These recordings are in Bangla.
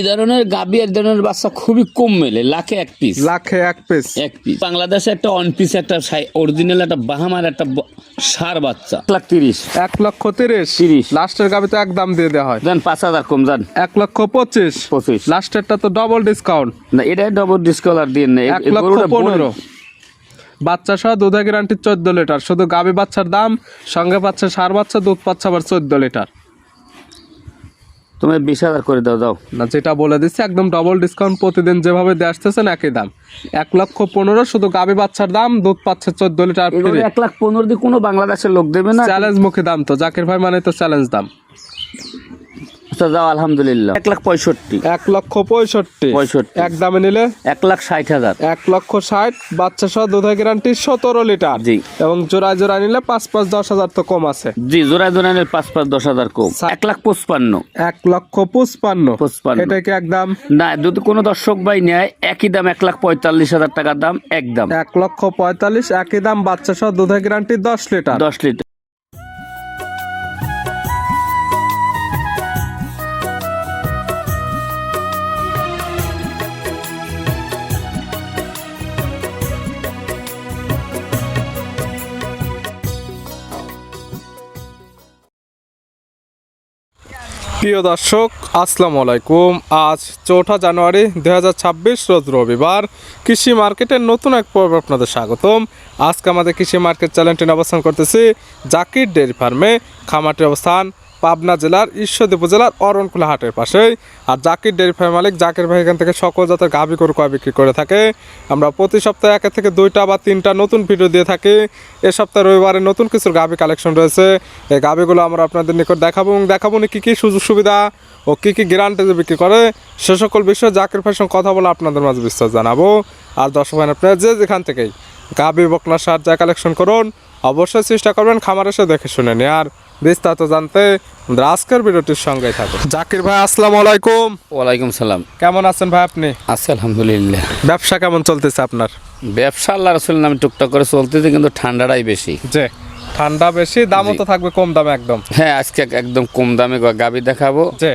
এই ধরনের গাবি এক ধরনের বাচ্চা খুবই কম মেলে লাখে এক পিস লাখে এক পিস এক পিস বাংলাদেশে একটা অন পিস একটা অরিজিনাল একটা বাহামার একটা ষাঁড় বাচ্চা। এক লাখ তিরিশ। এক লক্ষ তিরিশ। তিরিশ। লাস্টের গাবিতে এক দাম দিয়ে দেওয়া হয়। দেন পাঁচ হাজার কম যান এক লক্ষ পঁচিশ। পঁচিশ। লাস্টেরটা তো ডবল ডিসকাউন্ট না এটাই ডবল ডিসকাউন্ট আর দিয়ে নেই এক লক্ষ পনেরো। বাচ্চা সহ দুধের গ্যারান্টি চোদ্দ লিটার। শুধু গাবি বাচ্চার দাম সঙ্গে পাচ্ছে সার বাচ্চা দুধ পাচ্ছে আবার চোদ্দ লিটার। তুমি বিশ হাজার করে দাও দাও। না যেটা বলে দিচ্ছি একদম ডবল ডিসকাউন্ট প্রতিদিন যেভাবে দিয়ে আসতেছেন একই দাম। এক লক্ষ পনেরো শুধু গাবি বাচ্চার দাম দুধ পাচ্ছে চোদ্দ লিটার এক লাখ পনেরো দিয়ে কোনো বাংলাদেশের লোক দেবে না। চ্যালেঞ্জ মুখে দাম তো জাকির ভাই মানে তো চ্যালেঞ্জ দাম। যাও আলহামদুলিল্লাহ। এক লাখ পঁয়ষট্টি। এক লক্ষ পঁয়ষট্টি। পঁয়ষট্টি। এক দামে নিলে? এক লাখ ষাট হাজার। এক লক্ষ ষাট বাচ্চা সহ দুধের গ্যারান্টি সতেরো লিটার। জি। এবং নিলে পাঁচ পাঁচ দশ হাজার তো কম আছে। জি জোড়ানের পাঁচ পাঁচ দশ হাজার কম। এক লাখ পঁচপান্ন। এক লক্ষ পঁচপান্ন। পঁচপান্ন। এটা কি একদম না যদি কোনো দর্শক ভাই নেয় একই দাম এক লাখ পঁয়তাল্লিশ হাজার টাকার দাম একদম এক লক্ষ পঁয়তাল্লিশ একই দাম বাচ্চা সহ দুধের গ্যারান্টি দশ লিটার। দশ লিটার। প্রিয় দর্শক, আসসালামু আলাইকুম। আজ চৌঠা জানুয়ারি দু হাজার ছাব্বিশ রোজ রবিবার। কৃষি মার্কেটের নতুন এক পর্ব আপনাদের স্বাগতম। আজকে আমাদের কৃষি মার্কেট চ্যানেলটি অবস্থান করতেছি জাকির ডেয়ারি ফার্মে। খামারটির অবস্থান পাবনা জেলার ঈশ্বরদী উপজেলার অরণকুলা হাটের পাশে আর জাকির ডেয়ারি ফার্ম মালিক জাকির ভাই এখান থেকে সকল জাতের গাভি গরু কয় বিক্রি করে থাকে। আমরা প্রতি সপ্তাহে একের থেকে দুইটা বা তিনটা নতুন ভিডিও দিয়ে থাকি। এ সপ্তাহে রবিবারে নতুন কিছু গাভি কালেকশন রয়েছে। এই গাভিগুলো আমরা আপনাদের নিকট দেখাবো এবং দেখাবো না কী কী সুযোগ সুবিধা ও কী কী গ্যারান্টিতে বিক্রি করে। সে সকল বিষয়ে জাকির ভাইয়ের সঙ্গে কথা বলে আপনাদের মাঝে বিস্তার জানাব। আর দর্শক ভাই আপনারা যে যেখান থেকেই গাভি বকনা সার যা কালেকশন করুন, অবশ্যই চেষ্টা করবেন খামার এসে দেখে শুনে নিয়ে আর বিস্তারিত জানতে আজকের ভিডিওটির সঙ্গেই থাকুন। জাকির ভাই আসসালামু আলাইকুম। ওয়ালাইকুম সালাম। কেমন আছেন ভাই আপনি? আছে আলহামদুলিল্লাহ। ব্যবসা কেমন চলতেছে আপনার? ব্যবসা আল্লাহ রসুল নামে টুকটাক করে চলতেছে কিন্তু ঠান্ডাটাই বেশি। যে ঠান্ডা বেশি দামও তো থাকবে কম দামে একদম। হ্যাঁ আজকে একদম কম দামে গাবি দেখাবো। যে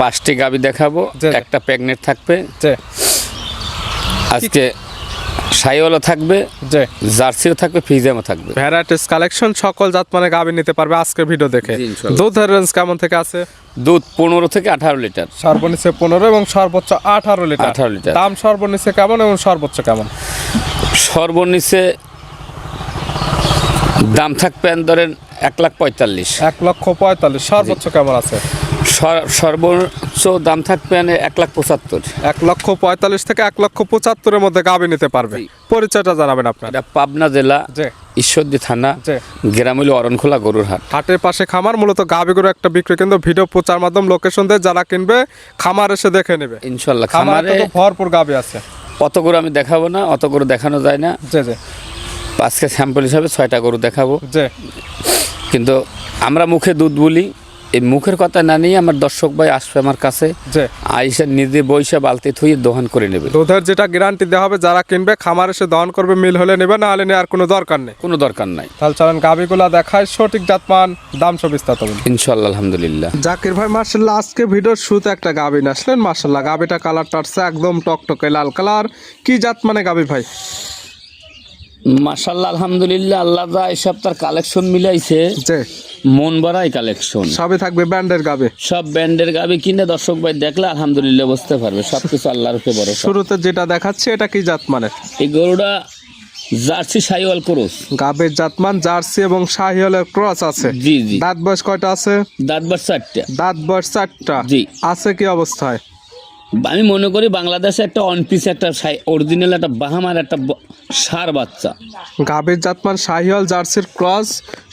পাঁচটি গাবি দেখাবো। একটা প্রেগনেন্ট থাকবে। যে আজকে সাইওয়ালও থাকবে যে জার্সিও থাকবে ফিজামও থাকবে। ভ্যারাইটিস কালেকশন সকল জাত মানে গাবি নিতে পারবে আজকের ভিডিও দেখে। দুধের রেঞ্জ কেমন থেকে আছে? দুধ পনেরো থেকে আঠারো লিটার। সর্বনিচে পনেরো এবং সর্বোচ্চ আঠারো লিটার। 18 লিটার। দাম সর্বনিচে কেমন এবং সর্বোচ্চ কেমন? সর্বনিচে দাম থাকবে ধরেন এক লাখ পঁয়তাল্লিশ। এক লক্ষ পঁয়তাল্লিশ। সর্বোচ্চ কেমন আছে? সর্বোচ্চ দাম থাকবে এক লাখ পঁচাত্তর। এক লক্ষ পঁয়তাল্লিশ থেকে এক লক্ষ পঁচাত্তরের মধ্যে গাবি নিতে পারবে। পরিচয়টা জানাবেন আপনার। এটা পাবনা জেলা ঈশ্বরদী থানা যে গ্রামীণ অরণখোলা গরুর হাট হাটের পাশে খামার মূলত গাবি গরু একটা বিক্রি কিন্তু ভিডিও প্রচার মাধ্যম লোকেশন দিয়ে যারা কিনবে খামার এসে দেখে নেবে। ইনশাল্লাহ খামারে ভরপুর গাবি আছে। অত গরু আমি দেখাবো না অত গরু দেখানো যায় না। যে যে আজকে স্যাম্পল হিসাবে ছয়টা গরু দেখাবো। যে কিন্তু আমরা মুখে দুধ বলি এই মুখের কথা না নিয়ে আমার দর্শক ভাই আসবে আমার কাছে। যে আইসা নিজে বইসা বালতি থুয়ে দহন করে নেবে। দুধের যেটা গ্যারান্টি দেওয়া হবে যারা কিনবে খামার এসে দহন করবে মিল হলে নেবে না হলে নেওয়ার কোনো দরকার নেই। কোনো দরকার নাই। তাহলে চলেন গাবিগুলা দেখায় সঠিক জাতমান দাম সব বিস্তারিত বলি ইনশাল্লাহ আলহামদুলিল্লাহ। জাকির ভাই মার্শাল্লাহ আজকে ভিডিওর শুরুতে একটা গাবি আসলেন মার্শাল্লাহ গাবিটা কালারটা আসছে একদম টকটকে লাল কালার কি জাত মানে গাবি ভাই? মাসাল্লাহ আলহামদুলিল্লাহ আল্লাহ এই সপ্তাহ কালেকশন মিলাইছে। যে মন বাড়াই কালেকশন সবই থাকবে ব্যান্ডের গাবি। সব ব্যান্ডের গাবি কিনে দর্শক ভাই দেখলে আলহামদুলিল্লাহ বুঝতে পারবে সব কিছু আল্লাহর উপরে বড় শুরুতে যেটা দেখাচ্ছে এটা কি জাত মানে এই গরুটা জার্সি সাইওয়াল ক্রস। গাবির জাতমান জার্সি এবং শাহিওয়ালের ক্রস আছে। জি জি। দাঁত বয়স কয়টা আছে? দাঁতবার চারটা। দাঁত বয়স চারটা। জি। আছে কি অবস্থায়? আমি মনে করি বাংলাদেশে একটা অনপিস একটা অরিজিনাল একটা বাহামার একটা সার বাচ্চা। গাভীর জাতমান শাহিওয়াল জার্সির ক্রস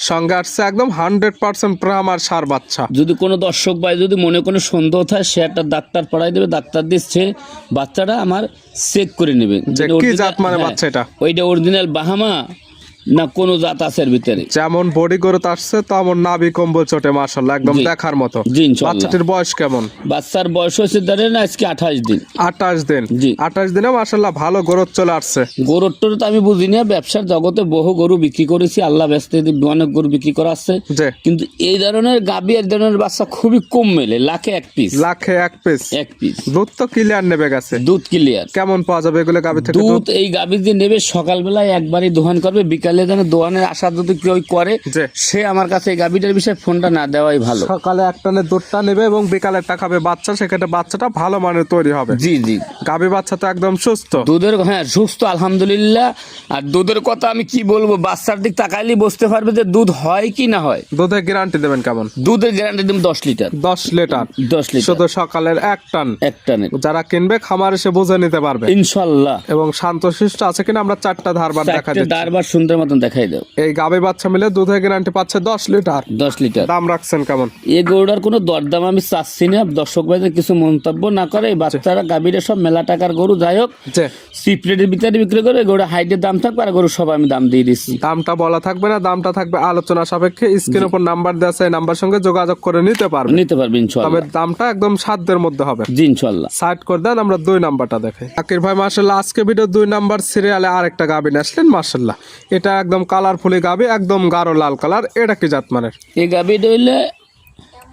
সঙ্গে আসছে একদম হান্ড্রেড পার্সেন্ট প্রামার সার বাচ্চা। যদি কোনো দর্শক ভাই যদি মনে কোনো সন্দেহ থাকে সে একটা ডাক্তার পড়াই দেবে ডাক্তার দিচ্ছে বাচ্চাটা আমার চেক করে নেবে। কি জাত মানে হ্যাঁ, বাচ্চা এটা? ওইটা অরিজিনাল বাহামা না কোনো জাত আছে এর ভিতরে। যেমন বডি গ্রোথ আসছে তেমন নাভি কম্বল চটে মাশাল্লাহ একদম দেখার মতো। বাচ্চাটির বয়স কেমন? বাচ্চার বয়স হয়েছে ধরেন আজকে আঠাশ দিন। আঠাশ দিন। জি। আঠাশ দিনে মাশাল্লাহ ভালো গ্রোথ চলে আসছে। গরুর তো আমি বুঝি না ব্যবসার জগতে বহু গরু বিক্রি করেছি আল্লাহ ব্যস্ত অনেক গরু বিক্রি করা আসছে যে কিন্তু এই ধরনের গাবি এই ধরনের বাচ্চা খুবই কম মেলে লাখে এক পিস লাখে এক পিস এক পিস দুধ তো ক্লিয়ার নেবে গেছে। দুধ ক্লিয়ার কেমন পাওয়া যাবে এগুলো গাভি থেকে দুধ এই গাভী দিয়ে নেবে সকালবেলায় একবারই দোহান করবে বিকালে যেন দোহানের আশা যদি কেউ করে সে আমার কাছে এই গাভীটার বিষয়ে ফোনটা না দেওয়াই ভালো। সকালে একটানে দুধটা নেবে এবং বিকালে একটা খাবে বাচ্চা সেক্ষেত্রে বাচ্চাটা ভালো মানের তৈরি হবে। জি জি। গাভি বাচ্চা তো একদম সুস্থ। দুধের হ্যাঁ সুস্থ আলহামদুলিল্লাহ। আর দুধের কথা আমি কি বলব বাচ্চার দিক তাকাইলেই বুঝতে পারবে যে দুধ হয় কি না হয়। দুধের গ্যারান্টি দেবেন কেমন? দুধের গ্যারান্টি দিম দশ লিটার। দশ লিটার। দশ লিটার। শুধু সকালের এক টান। এক টানের যারা কিনবে খামার এসে বুঝে নিতে পারবে। ইনশাল্লাহ। এবং শান্তশিষ্ট আছে কিনা আমরা চারটা ধারবার দেখা দারবার সুন্দর মতন দেখাই দাও। এই গাভি বাচ্চা মিলে দুধের গ্যারান্টি পাচ্ছে দশ লিটার। দশ লিটার। দাম রাখছেন কেমন? এই গরুটার কোনো দরদাম আমি চাচ্ছি না। দর্শক ভাইদের কিছু মন্তব্য না করে এই বাচ্চারা গাভীরা সব মেলা টাকার গরু যাই হোক সিপ্লেটের ভিতরে বিক্রি করে গরু হাইটের দাম থাকবে আর গরু সব আমি দাম দিয়ে দিচ্ছি। দামটা বলা থাকবে না দামটা থাকবে আলোচনা সাপেক্ষে। স্ক্রিন উপর নাম্বার দেওয়া আছে নাম্বার সঙ্গে যোগাযোগ করে নিতে পারবে। নিতে পারবে তবে দামটা একদম সাধ্যের মধ্যে হবে। জি ইনশাল্লাহ। সাইড করে দেন আমরা দুই নাম্বারটা দেখে। আকির ভাই মার্শাল্লাহ আজকে ভিডিও দুই নাম্বার সিরিয়ালে আরেকটা গাবি নিয়ে আসলেন মার্শাল্লাহ এটা একদম কালারফুলি গাবি একদম গাঢ় লাল কালার এটা কি জাত মানের এই গাভীটা হইলে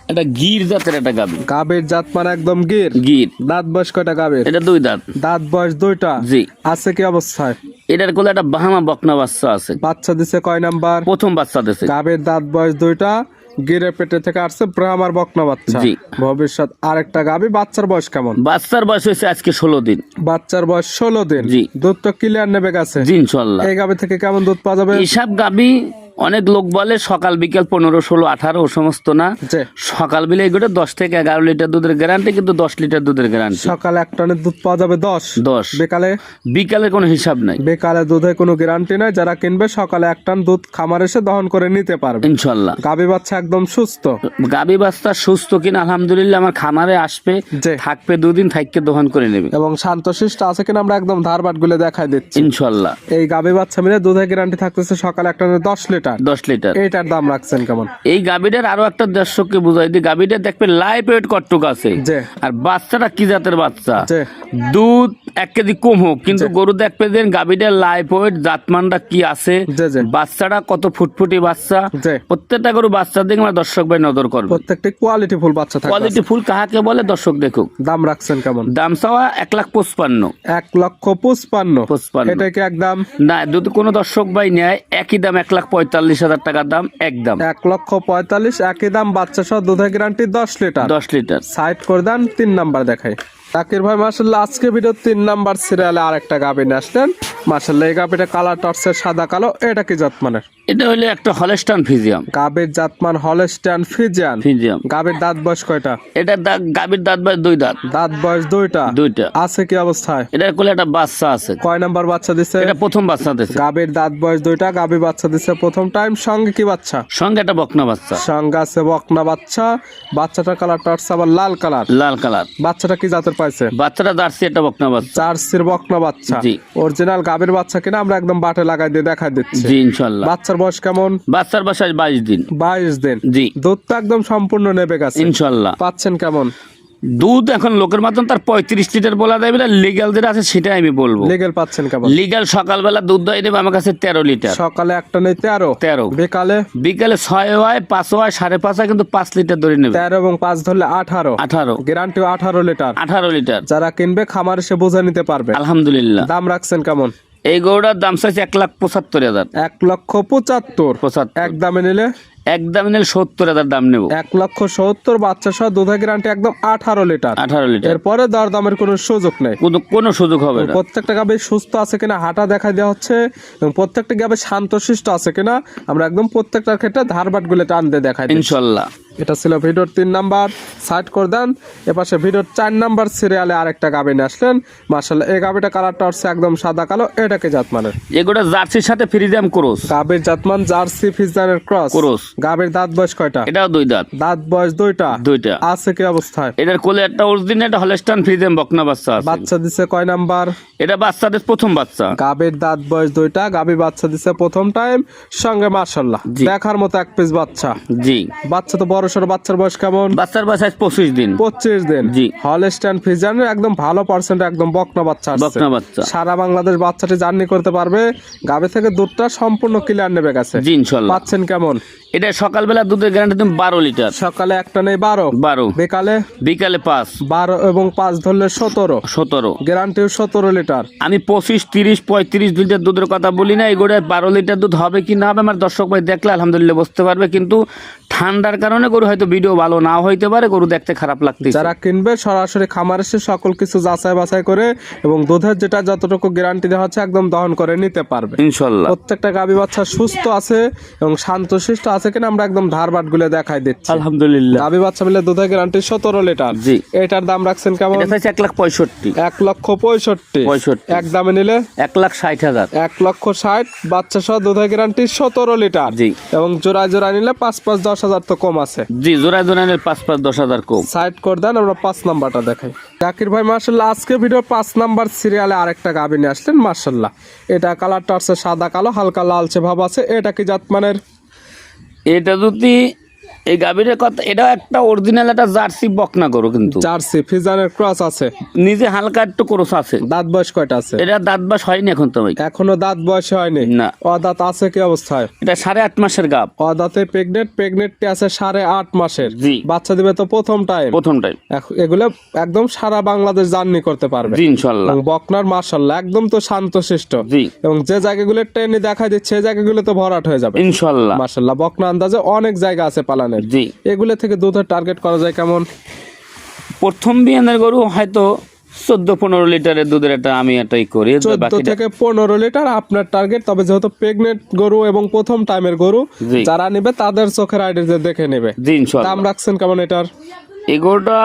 একটা গির জাতের একটা গাবি। গাবের জাত মানে একদম গির? গির। দাঁত বয়স কয়টা গাবে এটা দুই দাঁত। দাঁত বয়স দুইটা? জি। আছে কি অবস্থায়? এটার কোলে একটা বাহামা বকনা বাচ্চা আছে। বাচ্চা দিছে কয় নাম্বার? প্রথম বাচ্চা দিছে। গাবের দাঁত বয়স দুইটা গিরে পেটে থেকে আসছে ব্রাহ্মার বকনা বাচ্চা। জি। ভবিষ্যৎ আরেকটা গাবি বাচ্চার বয়স কেমন? বাচ্চার বয়স হয়েছে আজকে ষোলো দিন। বাচ্চার বয়স ষোলো দিন। দুধ তো ক্লিয়ার নেবে গেছে। ইনশাল্লাহ। এই গাবি থেকে কেমন দুধ পাওয়া যাবে? এইসব গাবি অনেক লোক বলে সকাল বিকেল পনেরো ষোলো আঠারো ও সমস্ত না। যে সকাল বিলে এগুলো দশ থেকে এগারো লিটার দুধের গ্যারান্টি কিন্তু দশ লিটার দুধের গ্যারান্টি সকালে এক টনের দুধ পাওয়া যাবে দশ। দশ। বিকালে? বিকালে কোনো হিসাব নাই। বেকালে দুধে কোনো গ্যারান্টি নাই যারা কিনবে সকালে এক টন দুধ খামার এসে দহন করে নিতে পারবে। ইনশাল্লাহ। গাবি বাচ্চা একদম সুস্থ। গাবি বাচ্চা সুস্থ কিনা আলহামদুলিল্লাহ আমার খামারে আসবে যে থাকবে দুদিন থাকবে দহন করে নেবে। এবং শান্তশিষ্ট আছে কিনা আমরা একদম ধারবাটগুলো দেখাই দিচ্ছি। ইনশাল্লাহ। এই গাবি বাচ্চা মিলে দুধের গ্যারান্টি থাকতেছে সকালে এক টনে দশ লিটার। দশ লিটার। এইটার দাম রাখছেন কেমন? এই গাবিটার আরও একটা দর্শককে বুঝাই দিই গাবিটা দেখবে লাইফ ওয়েট কটটুক আছে? যে আর বাচ্চাটা কি জাতের বাচ্চা? দুধ এক কেজি কম হোক কিন্তু গরু দেখবে দেন গাবিটার লাইফ ওয়েট জাতমানটা কি আছে? যে যে বাচ্চাটা কত ফুটফুটি বাচ্চা? যে প্রত্যেকটা গরু বাচ্চার দিকে আমার দর্শক ভাই নজর করবে। প্রত্যেকটি কোয়ালিটি ফুল বাচ্চা কোয়ালিটি ফুল কাহাকে বলে দর্শক দেখুক। দাম রাখছেন কেমন? দাম চাওয়া এক লাখ পঁচপান্ন। এক লক্ষ পঁচপান্ন। পঁচপান্ন। এটা কি একদম না যদি কোনো দর্শক ভাই নেয় একই দাম এক লাখ পঁয়তাল্লিশ হাজার টাকার দাম একদম। এক লক্ষ পঁয়তাল্লিশ একই দাম বাচ্চা সহ দুধের গ্যারান্টি দশ লিটার। দশ লিটার। সাইড করে দেন তিন নাম্বার দেখাই। তাকির ভাই মার্শাল্লাহ আজকে ভিডিও তিন নাম্বার সিরিয়ালে আরেকটা গাবি নিয়ে আসলেন। মার্শাল্লাহ এই গাবিটা কালার টর্চের সাদা কালো। এটা কি জাতমানের? এটা হলো একটা হলেস্টান ফিজিয়াম গাবির জাতমান হলস্টান ফ্রিজিয়ান ফিজিয়াম গাবির দাঁত বয়স কয়টা? এটা দাগ গাবির দাঁত বাই দুই দাঁত। দাঁত বয়স দুইটা? দুইটা। আছে কি অবস্থায়? এটা কোলে একটা বাচ্চা আছে। কয় নাম্বার বাচ্চা দিছে? এটা প্রথম বাচ্চা দিয়েছে গাবির দাঁত বয়স দুইটা গাবি বাচ্চা দিছে প্রথম টাইম সঙ্গে কি বাচ্চা? সঙ্গে একটা বকনা বাচ্চা। সঙ্গে আছে বকনা বাচ্চা। বাচ্চাটার কালার টর্চ আবার লাল কালার লাল কালার বাচ্চাটা কি জাতের পাইছে। বাচ্চাটা জার্সি একটা বকনা বাচ্চা। জার্সির বকনা বাচ্চা। জি। অরিজিনাল গাবির বাচ্চা কিনা আমরা একদম বাটে লাগাই দিয়ে দেখাই দিচ্ছি। জি ইনশাল্লাহ। বাচ্চার বয়স কেমন? বাচ্চার বয়স বাইশ দিন। বাইশ দিন। জি। দুধ তো একদম সম্পূর্ণ নেবে গেছে। ইনশাল্লাহ। পাচ্ছেন কেমন? দুধ এখন লোকের মতন তার পঁয়ত্রিশ লিটার বলা যাবে না লিগাল যেটা আছে সেটাই আমি বলব। লিগেল পাচ্ছেন লিগাল সকালবেলা দুধ দই দেবে আমার কাছে তেরো লিটার। সকালে একটা নেই তেরো। তেরো। বিকালে? বিকালে ছয় হয় পাঁচ হয় সাড়ে পাঁচ হয় কিন্তু পাঁচ লিটার ধরে নেবে। তেরো এবং পাঁচ ধরলে আঠারো। আঠারো। গ্যারান্টি আঠারো লিটার। আঠারো লিটার। যারা কিনবে খামার এসে বোঝা নিতে পারবে। আলহামদুলিল্লাহ। দাম রাখছেন কেমন? এই গরুটার দাম চাইছে এক লাখ পঁচাত্তর হাজার। এক লক্ষ পঁচাত্তর। পঁচাত্তর। এক দামে নিলে একদম নিলে সত্তর হাজার দাম নেব। এক লক্ষ সত্তর বাচ্চা সহ দুধের গ্যারান্টি একদম আঠারো লিটার। আঠারো লিটার। এরপরে দর দামের কোনো সুযোগ নেই। কোনো কোনো সুযোগ হবে না। প্রত্যেকটা গাবে সুস্থ আছে কিনা হাঁটা দেখা দেওয়া হচ্ছে এবং প্রত্যেকটা গাবে শান্তশিষ্ট আছে কিনা আমরা একদম প্রত্যেকটার ক্ষেত্রে ধারবাটগুলো টানতে দেখাই ইনশাল্লাহ। এটা ছিল ভিডিওর তিন নাম্বার। সাইড করে দেন। এপাশে ভিডিওর চার নাম্বার সিরিয়ালে আরেকটা গাবি নিয়ে আসলেন। মার্শাল্লাহ এই গাবিটা কালারটা হচ্ছে একদম সাদা কালো এটাকে জাতমানের। এগুলো জার্সির সাথে ফ্রিজাম ক্রোস। গাবির জাতমান জার্সি ফিজানের ক্রস। Cross। গাবির দাঁত বয়স কয়টা? এটাও দুই দাঁত। দাঁত বয়স দুইটা। দুইটা। আছে কি অবস্থায়? এটার কোলে একটা অরিজিনাল একটা হলস্টান ফ্রিজাম বকনা বাচ্চা আছে। বাচ্চা দিছে কয় নাম্বার? এটা বাচ্চাদের প্রথম বাচ্চা। গাবির দাঁত বয়স দুইটা গাবি বাচ্চা দিছে প্রথম টাইম সঙ্গে মার্শাল্লাহ দেখার মতো এক পিস বাচ্চা। জি। বাচ্চা তো বড় সড়ো বাচ্চার বয়স কেমন? বাচ্চার বয়স আজ পঁচিশ দিন। পঁচিশ দিন। জি। হলস্টাইন ফিজানের একদম ভালো পার্সেন্ট একদম বকনা বাচ্চা বকনা বাচ্চা। সারা বাংলাদেশ বাচ্চাটি জার্নি করতে পারবে। গাবে থেকে দুধটা সম্পূর্ণ ক্লিয়ার নেবে গেছে। জি ইনশাল্লাহ। পাচ্ছেন কেমন? এটা সকালবেলা দুধের গ্যারান্টি তুমি বারো লিটার সকালে একটা নেই বারো। বারো। বিকালে? বিকালে পাঁচ। বারো এবং পাঁচ ধরলে সতেরো। সতেরো। গ্যারান্টিও সতেরো লিটার আমি পঁচিশ তিরিশ পঁয়ত্রিশ লিটার দুধের কথা বলি না এগুলো বারো লিটার দুধ হবে কি না হবে আমার দর্শক ভাই দেখলে আলহামদুলিল্লাহ বুঝতে পারবে কিন্তু ঠান্ডার কারণে গরু হয়তো ভিডিও ভালো না হইতে পারে গরু দেখতে খারাপ লাগতে যারা কিনবে সরাসরি খামার এসে সকল কিছু যাচাই বাছাই করে এবং দুধের যেটা যতটুকু গ্যারান্টি দেওয়া হচ্ছে একদম দহন করে নিতে পারবে। ইনশাল্লাহ। প্রত্যেকটা গাভী বাচ্চা সুস্থ আছে এবং শান্ত শান্তশিষ্ট আছে। কিনা আমরা একদম ধারবাটগুলো দেখাই দিচ্ছি। আলহামদুলিল্লাহ। গাভী বাচ্চা মিলে দুধের গ্যারান্টি সতেরো লিটার। জি। এটার দাম রাখছেন কেমন? এক লাখ পঁয়ষট্টি। এক লক্ষ পঁয়ষট্টি। পঁয়ষট্টি। এক দামে নিলে? এক লাখ ষাট হাজার। এক লক্ষ ষাট। বাচ্চা সহ দুধের গ্যারান্টি সতেরো লিটার। জি। এবং জোড়ায় জোড়ায় নিলে পাঁচ পাঁচ দশ হাজার তো কম আছে। জি জোড়ায় জোড়ায় পাঁচ পাঁচ দশ হাজার কম। সাইড করে দেন আমরা পাঁচ নাম্বারটা দেখাই। জাকির ভাই মার্শাল্লাহ আজকে ভিডিও পাঁচ নাম্বার সিরিয়ালে আরেকটা গাভী নিয়ে আসলেন মার্শাল্লাহ এটা কালারটা হচ্ছে সাদা কালো হালকা লালচে ভাব আছে। এটা কি জাতমানের? এটা যদি এই গাভীরের কথা এটা একটা অরিজিনাল একটা জার্সি বকনা গরু কিন্তু। জার্সি ফিজানের ক্রস আছে। নিজে হালকা একটু ক্রোস আছে। দাঁত বয়স কয়টা আছে? এটা দাঁত বাস হয়নি এখন তো ভাই। এখনও দাঁত বয়স হয়নি? না। অদাঁত আছে কি অবস্থায়? এটা সাড়ে আট মাসের গাব অদাঁতে প্রেগনেন্ট প্রেগনেন্টটি আছে সাড়ে আট মাসের। জি। বাচ্চা দিবে তো প্রথম টাইম প্রথমটাই এগুলো একদম সারা বাংলাদেশ জার্নি করতে পারবে। জি ইনশাল্লাহ বকনার মার্শাল্লাহ একদম তো শান্তশিষ্ট। জি। এবং যে জায়গাগুলো ট্রেনে দেখা দিচ্ছে সেই জায়গাগুলো তো ভরাট হয়ে যাবে। ইনশাল্লাহ মার্শাল্লাহ বকনা আন্দাজে অনেক জায়গা আছে পালানের জি। এগুলো থেকে দুধের টার্গেট করা যায় কেমন? প্রথম বিয়ানের গরু হয়তো চোদ্দ পনেরো লিটারের দুধের একটা আমি এটাই করি। চোদ্দ থেকে পনেরো লিটার আপনার টার্গেট তবে যেহেতু প্রেগনেন্ট গরু এবং প্রথম টাইমের গরু। যারা নেবে তাদের চোখের আইডি দেখে নেবে। দাম রাখছেন কেমন এটার? এগোটা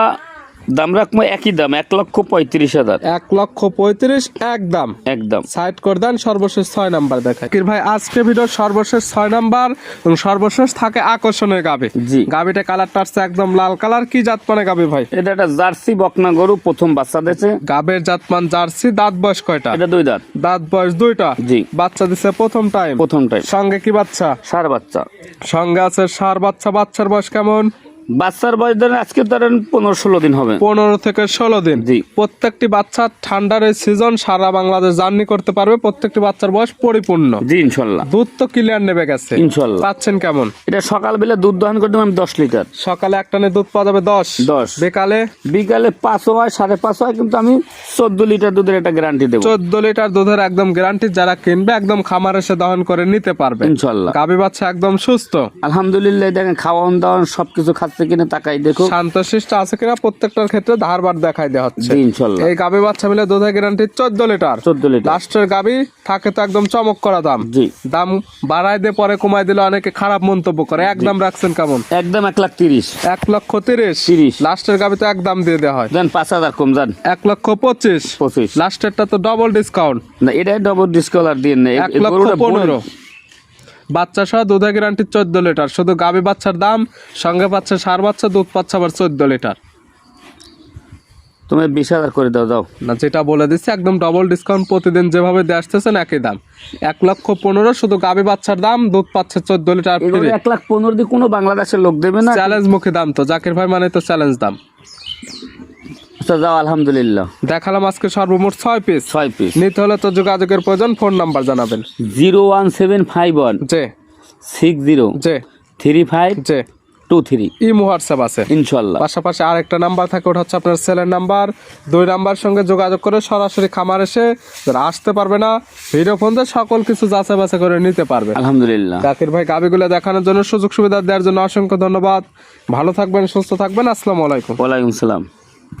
দাম রাখব একই দাম এক লক্ষ পঁয়ত্রিশ হাজার। এক লক্ষ পঁয়ত্রিশ একদম একদম। সাইড করে দেন সর্বশেষ ছয় নাম্বার দেখায় কির ভাই আজকে ভিডিওর সর্বশেষ ছয় নাম্বার এবং সর্বশেষ থাকে আকর্ষণের গাবে। জি। গাবিটা কালারটা আসছে একদম লাল কালার। কি জাত মানে গাবি ভাই? এটা একটা জার্সি বকনা গরু প্রথম বাচ্চা দিয়েছে। গাবের জাতমান জার্সি দাঁত বয়স কয়টা? এটা দুই দাঁত। দাঁত বয়স দুইটা? জি। বাচ্চা দিছে প্রথম টাইম। প্রথমটাই সঙ্গে কি বাচ্চা? সার বাচ্চা। সঙ্গে আছে সার বাচ্চা। বাচ্চার বয়স কেমন? বাচ্চার বয়স ধরেন আজকে ধরেন পনেরো ষোলো দিন হবে। পনেরো থেকে ষোলো দিন। জি। প্রত্যেকটি বাচ্চা ঠান্ডার এই সিজন সারা বাংলাদেশ জার্নি করতে পারবে প্রত্যেকটি বাচ্চার বয়স পরিপূর্ণ। জি ইনশাল্লাহ। দুধ তো ক্লিয়ার নেবে গেছে। ইনশাল্লাহ। পাচ্ছেন কেমন? এটা সকাল সকালবেলা দুধ দহন করতে আমি দশ লিটার। সকালে এক টানে দুধ পাওয়া যাবে দশ। দশ। বিকালে? বিকালে পাঁচও হয় সাড়ে পাঁচ হয় কিন্তু আমি চোদ্দ লিটার দুধের একটা গ্যারান্টি দেবো। চোদ্দ লিটার দুধের একদম গ্যারান্টি যারা কিনবে একদম খামার এসে দহন করে নিতে পারবে। ইনশাল্লাহ। গাবি বাচ্চা একদম সুস্থ। আলহামদুলিল্লাহ দেখেন খাওয়ান দাওয়ান সবকিছু খাচ্ছে। কিনা তাকাই দেখো। শান্তশিষ্ট আছে কিনা প্রত্যেকটার ক্ষেত্রে ধারবার দেখাই দেওয়া হচ্ছে। জি ইনশাল্লাহ। এই গাবি বাচ্চা মিলে দুধের গ্যারান্টি চোদ্দ লিটার। চোদ্দ লিটার। লাস্টের গাবি থাকে তো একদম চমক করা দাম। জি। দাম বাড়ায় দিয়ে পরে কমাই দিলে অনেকে খারাপ মন্তব্য করে। একদম রাখছেন কেমন? একদম এক লাখ তিরিশ। এক লক্ষ তিরিশ। তিরিশ। লাস্টের গাবি তো একদম দিয়ে দেওয়া হয়। দেন পাঁচ হাজার কম যান এক লক্ষ পঁচিশ। পঁচিশ। লাস্টেরটা তো ডবল ডিসকাউন্ট না এটাই ডবল ডিসকাউন্ট দিয়ে নেই। এক লক্ষ পনেরো। বাচ্চা সহ দুধের গ্যারান্টি চোদ্দ লিটার। শুধু গাবি বাচ্চার দাম সঙ্গে পাচ্ছে সার বাচ্চা দুধ পাচ্ছে আবার চোদ্দ লিটার। তুমি বিশ হাজার করে দাও দাও না যেটা বলে দিচ্ছি একদম ডবল ডিসকাউন্ট প্রতিদিন যেভাবে দিয়ে আসতেছেন একই দাম। এক লক্ষ পনেরো শুধু গাবি বাচ্চার দাম দুধ পাচ্ছে চোদ্দ লিটার এক লাখ পনেরো দিয়ে কোনো বাংলাদেশের লোক দেবে না? চ্যালেঞ্জ মুখে দাম তো জাকির ভাই মানে তো চ্যালেঞ্জ দাম। যাও আলহামদুলিল্লাহ। দেখালাম আজকে সর্বমোট ছয় পিস ছয় পিস নিতে হলে তো যোগাযোগের প্রয়োজন ফোন নাম্বার জানাবেন। Zero one seven five one যে সিক্স জিরো যে থ্রি ফাইভ যে টু থ্রি। ইমো হোয়াটসঅ্যাপ আছে। ইনশাল্লাহ। পাশাপাশি আরেকটা নাম্বার থাকে ওটা হচ্ছে আপনার সেলের নাম্বার। দুই নাম্বার সঙ্গে যোগাযোগ করে সরাসরি খামার এসে যারা আসতে পারবে না ভিডিও ফোন দিয়ে সকল কিছু যাচাই বাছাই করে নিতে পারবে। আলহামদুলিল্লাহ। জাকির ভাই গাবিগুলো দেখানোর জন্য সুযোগ সুবিধা দেওয়ার জন্য অসংখ্য ধন্যবাদ। ভালো থাকবেন সুস্থ থাকবেন আসসালামু আলাইকুম। ওয়ালাইকুম সালাম।